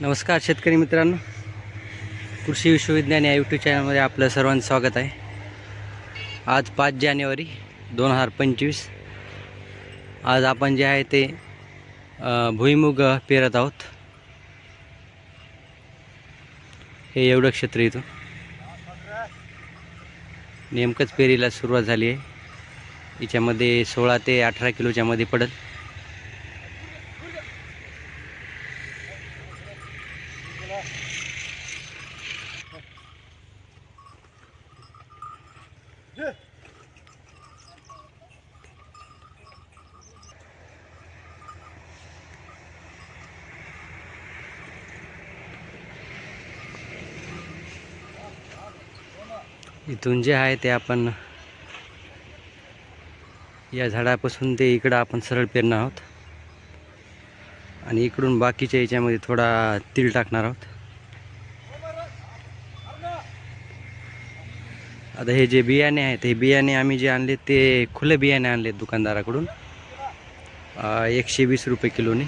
नमस्कार शेतकरी मित्रांनो. कृषी विश्वविज्ञान या यूट्यूब चॅनलमध्ये आपलं सर्वांचं स्वागत आहे. आज पाच जानेवारी दोन हजार पंचवीस. आज आपण जे आहे ते भुईमुग पेरत आहोत. हे एवढं क्षेत्र इथं नेमकंच पेरीला सुरुवात झाली आहे. याच्यामध्ये सोळा ते अठरा किलोच्यामध्ये पडत इथून जे आहे ते आपण या झाडापासून ते इकडं आपण सरळ पेरणार आहोत. आणि इकडून बाकीच्या याच्यामध्ये थोडा तीळ टाकणार आहोत. आता हे जे बियाणे आहेत हे बियाणे आम्ही जे आणले ते खुले बियाणे आणले दुकानदाराकडून. एकशे वीस रुपये किलोने.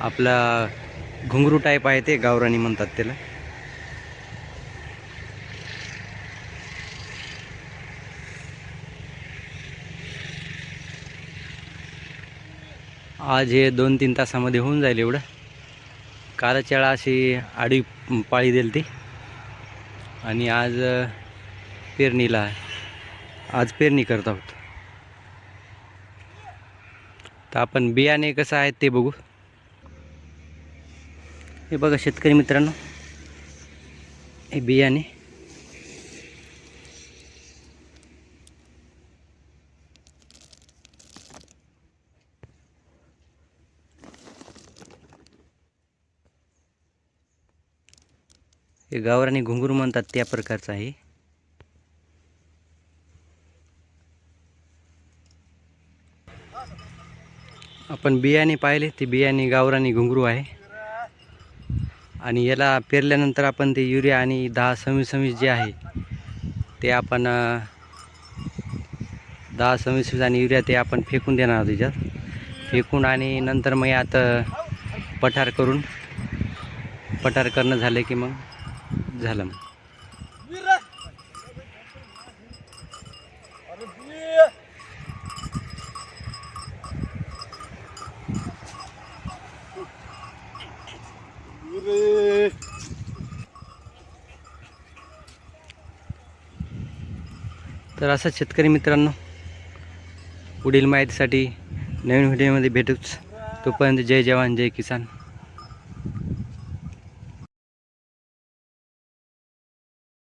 आपला घुंगरू टाईप आहे ते गावरानी म्हणतात त्याला. आज हे दोन तीन तासामध्ये होऊन जाईल एवढं. कालच्या वेळा अशी आडी पाळी दिली ती आणि आज पेरणीला आज पेरणी करत आहोत. तर आपण बियाणे कसं आहेत ते बघू. हे बघा शेतकरी मित्रांनो. हे बियाणे. हे गावरानी घुंगरू म्हणतात त्या प्रकारचं आहे. आपण बियाणे पाहिले ते बियाणे गावरानी घुंगरू आहे. आणि याला पेरल्यानंतर आपण ते युरिया आणि दहा सव्वीस सव्वीस जे आहे ते आपण दहा सव्वीस सव्वीस आणि युरिया ते आपण फेकून देणार त्याच्यात फेकून आणि नंतर मग यात पठार करून पठार करणं झालं की मग झालं मग. तर असा शेतकरी मित्रांनो पुढील माहितीसाठी नवीन व्हिडिओमध्ये भेटूच. तोपर्यंत जय जवान जय किसान.